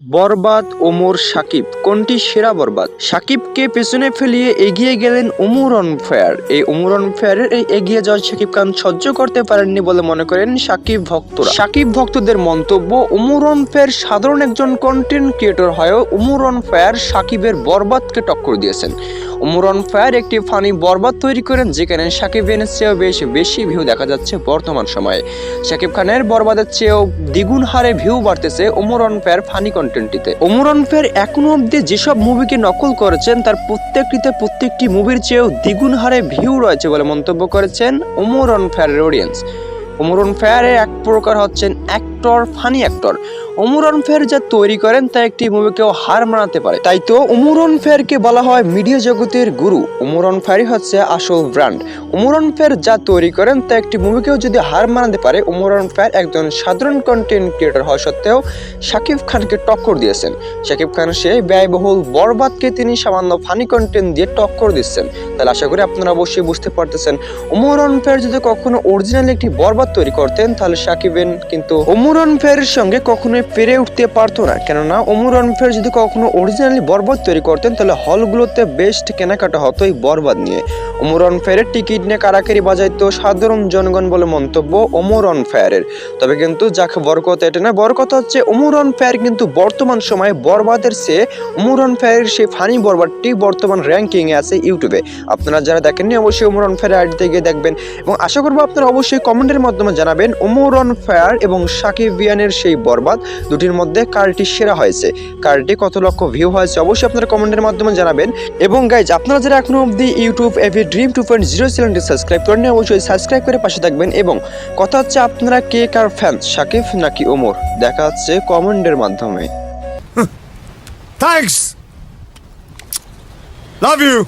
বরবাদ ওমর সাকিব। কোনটি সেরা বরবাদ? সাকিবকে পেছনে ফেলিয়ে এগিয়ে গেলেন ওমর অন ফায়ার এই ওমর অন ফায়ারের এই এগিয়ে যাওয়া সাকিব খান সহ্য করতে পারেননি বলে মনে করেন সাকিব ভক্তরা। সাকিব ভক্তদের মন্তব্য, ওমর অন ফায়ার সাধারণ একজন কন্টেন্ট ক্রিয়েটর হয়েও ওমর অন ফায়ার সাকিবের বরবাদকে টক্কর দিয়েছেন। ওমর অন ফায়ার একটি ফানি বরবাদ তৈরি করেন যেখানে সাকিবের চেয়েও বেশ বেশি ভিউ দেখা যাচ্ছে বর্তমান সময়ে। শাকিব খানের বরবাদের চেয়েও দ্বিগুণ হারে ভিউ বাড়তেছে ওমর অন ফায়ার ফানি কন্টেন্টটিতে ওমর ফের এখনও অব্দি যেসব মুভিকে নকল করেছেন, তার প্রত্যেকটিতে প্রত্যেকটি মুভির চেয়েও দ্বিগুণ হারে ভিউ রয়েছে বলে মন্তব্য করেছেন ওমর অন ফায়ারের অডিয়েন্স ওমর অন ফায়ারের এক প্রকার হচ্ছেন অ্যাক্টর ফানি অ্যাক্টর ওমরন ফের যা তৈরি করেন তা একটি মুভিকেও হার মানাতে পারে। তাই তো ওমরন ফেয়ারকে বলা হয় মিডিয়া জগতের গুরু। ওমরন ফেয়ারই হচ্ছে আসল ব্র্যান্ড ওমরন ফের যা তৈরি করেন তা একটি মুভিকেও যদি হার মানাতে পারে ওমরন ফেয়ার একজন সাধারণ কন্টেন্ট ক্রিয়েটর হওয়া সত্ত্বেও শাকিব খানকে টক্কর দিয়েছেন। শাকিব খান সে ব্যয়বহুল বরবাদকে তিনি সামান্য ফানি কন্টেন্ট দিয়ে টক্কর দিচ্ছেন। তাহলে আশা করি আপনারা অবশ্যই বুঝতে পারতেছেন। ওমরন ফের যদি কখনো অরিজিনাল একটি বরবাদ তৈরি করতেন, তাহলে শাকিবেন কিন্তু ওমরন ফেয়ারের সঙ্গে কখনোই পেরে উঠতে পারতো না। কেননা ওমরন ফেয়ার যদি কখনো অরিজিনালি বরবাদ তৈরি করতেন, তাহলে হলগুলোতে বেস্ট কেনাকাটা হতো এই বরবাদ নিয়ে। ওমরন ফেয়ারের টিকিট নিয়ে কারাকারি বাজাইতো সাধারণ জনগণ বলে মন্তব্য ওমরন ফেয়ারের তবে কিন্তু যাকে বড় কথা এটা না বড় কথা হচ্ছে ওমরন ফেয়ার কিন্তু বর্তমান সময়ে বরবাদের চেয়ে ওমরন ফেয়ারের সেই ফানি বরবাদটি বর্তমান র্যাঙ্কিংয়ে আছে ইউটিউবে। আপনারা যারা দেখেননি, অবশ্যই ওমরন ফেয়ার আইডিতে গিয়ে দেখবেন। এবং আশা করব আপনারা অবশ্যই কমেন্টের মাধ্যমে জানাবেন ওমরন ফায়ার এবং বিয়ানের সেই বরবাদ, দুটির মধ্যে কারটি সেরা হয়েছে। কারটি কত লক্ষ ভিউ হয়েছে অবশ্যই আপনারা কমেন্টের মাধ্যমে জানাবেন। এবং গাইজ আপনারা যারা এখনও অবধি YouTube AV dream two point zero চ্যানেলটি সাবস্ক্রাইব করেন অবশ্যই সাবস্ক্রাইব করে পাশে থাকবেন এবং কথা হচ্ছে আপনারা কে কার ফ্যান সাকিব নাকি ওমর? দেখা হচ্ছে কমেন্টের মাধ্যমে। Thanks. Love you.